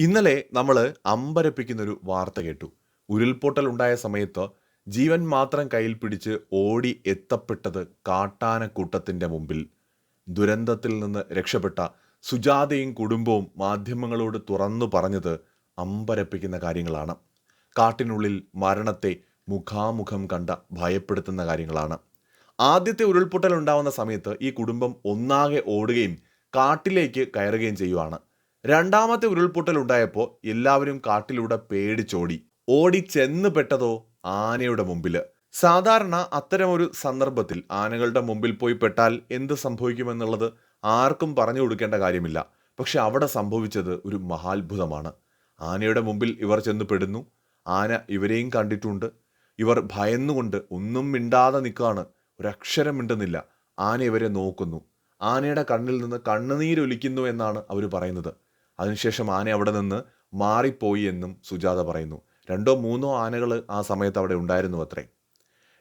ഇന്നലെ നമ്മൾ അമ്പരപ്പിക്കുന്നൊരു വാർത്ത കേട്ടു. ഉരുൾപൊട്ടൽ ഉണ്ടായ സമയത്ത് ജീവൻ മാത്രം കയ്യിൽ പിടിച്ച് ഓടി എത്തപ്പെട്ടത് കാട്ടാനക്കൂട്ടത്തിന്റെ മുമ്പിൽ. ദുരന്തത്തിൽ നിന്ന് രക്ഷപ്പെട്ട സുജാതയും കുടുംബവും മാധ്യമങ്ങളോട് തുറന്നു പറഞ്ഞത് അമ്പരപ്പിക്കുന്ന കാര്യങ്ങളാണ്. കാട്ടിനുള്ളിൽ മരണത്തെ മുഖാമുഖം കണ്ട ഭയപ്പെടുത്തുന്ന കാര്യങ്ങളാണ്. ആദ്യത്തെ ഉരുൾപൊട്ടൽ ഉണ്ടാവുന്ന സമയത്ത് ഈ കുടുംബം ഒന്നാകെ ഓടുകയും കാട്ടിലേക്ക് കയറുകയും ചെയ്യുവാണ്. രണ്ടാമത്തെ ഉരുൾപൊട്ടൽ ഉണ്ടായപ്പോൾ എല്ലാവരും കാട്ടിലൂടെ പേടിച്ചോടി. ഓടി ചെന്ന് പെട്ടതോ ആനയുടെ മുമ്പിൽ സാധാരണ അത്തരമൊരു സന്ദർഭത്തിൽ ആനകളുടെ മുമ്പിൽ പോയി പെട്ടാൽ എന്ത് സംഭവിക്കുമെന്നുള്ളത് ആർക്കും പറഞ്ഞു കൊടുക്കേണ്ട കാര്യമില്ല. പക്ഷെ അവിടെ സംഭവിച്ചത് ഒരു മഹാത്ഭുതമാണ്. ആനയുടെ മുമ്പിൽ ഇവർ ചെന്ന് പെടുന്നു. ആന ഇവരെയും കണ്ടിട്ടുണ്ട്. ഇവർ ഭയന്നുകൊണ്ട് ഒന്നും മിണ്ടാതെ നിൽക്കുകയാണ്. ഒരക്ഷരം മിണ്ടുന്നില്ല ആന ഇവരെ നോക്കുന്നു. ആനയുടെ കണ്ണിൽ നിന്ന് കണ്ണുനീരൊലിക്കുന്നു എന്നാണ് അവർ പറയുന്നത്. അതിനുശേഷം ആന അവിടെ നിന്ന് മാറിപ്പോയി എന്നും സുജാത പറയുന്നു. രണ്ടോ മൂന്നോ ആനകൾ ആ സമയത്ത് അവിടെ ഉണ്ടായിരുന്നു അത്രേ.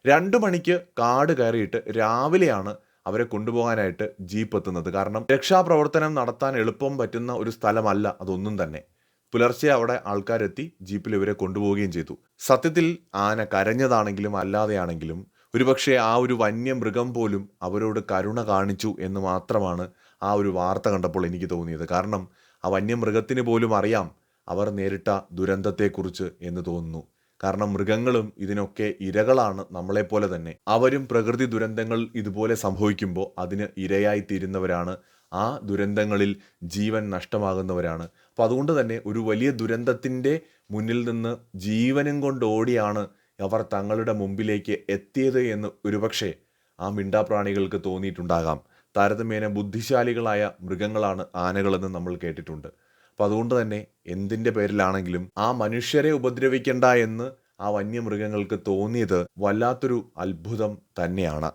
രണ്ടു മണിക്ക് കാട് കയറിയിട്ട് രാവിലെയാണ് അവരെ കൊണ്ടുപോകാനായിട്ട് ജീപ്പ് എത്തുന്നത്. കാരണം രക്ഷാപ്രവർത്തനം നടത്താൻ എളുപ്പം പറ്റുന്ന ഒരു സ്ഥലമല്ല അതൊന്നും തന്നെ. പുലർച്ചെ അവിടെ ആൾക്കാരെത്തി ജീപ്പിൽ ഇവരെ കൊണ്ടുപോവുകയും ചെയ്തു. സത്യത്തിൽ ആന കരഞ്ഞതാണെങ്കിലും അല്ലാതെയാണെങ്കിലും ഒരുപക്ഷെ ആ ഒരു വന്യമൃഗം പോലും അവരോട് കരുണ കാണിച്ചു എന്ന് മാത്രമാണ് ആ ഒരു വാർത്ത കണ്ടപ്പോൾ എനിക്ക് തോന്നിയത്. കാരണം ആ വന്യമൃഗത്തിന് പോലും അറിയാം അവർ നേരിട്ട ദുരന്തത്തെക്കുറിച്ച് എന്ന് തോന്നുന്നു. കാരണം മൃഗങ്ങളും ഇതിനൊക്കെ ഇരകളാണ് നമ്മളെപ്പോലെ തന്നെ. അവരും പ്രകൃതി ദുരന്തങ്ങൾ ഇതുപോലെ സംഭവിക്കുമ്പോൾ അതിന് ഇരയായി തീരുന്നവരാണ്. ആ ദുരന്തങ്ങളിൽ ജീവൻ നഷ്ടമാകുന്നവരാണ്. അപ്പോൾ അതുകൊണ്ട് തന്നെ ഒരു വലിയ ദുരന്തത്തിന്റെ മുന്നിൽ നിന്ന് ജീവനും കൊണ്ട് ഓടിയാണ് അവർ തങ്ങളുടെ മുമ്പിലേക്ക് എത്തിയത് എന്ന് ഒരുപക്ഷെ ആ മിണ്ടാപ്രാണികൾക്ക് തോന്നിയിട്ടുണ്ടാകാം. താരതമ്യേന ബുദ്ധിശാലികളായ മൃഗങ്ങളാണ് ആനകളെന്ന് നമ്മൾ കേട്ടിട്ടുണ്ട്. അപ്പം അതുകൊണ്ട് തന്നെ എന്തിന്റെ പേരിലാണെങ്കിലും ആ മനുഷ്യരെ ഉപദ്രവിക്കണ്ട എന്ന് ആ വന്യമൃഗങ്ങൾക്ക് തോന്നിയത് വല്ലാത്തൊരു അത്ഭുതം തന്നെയാണ്.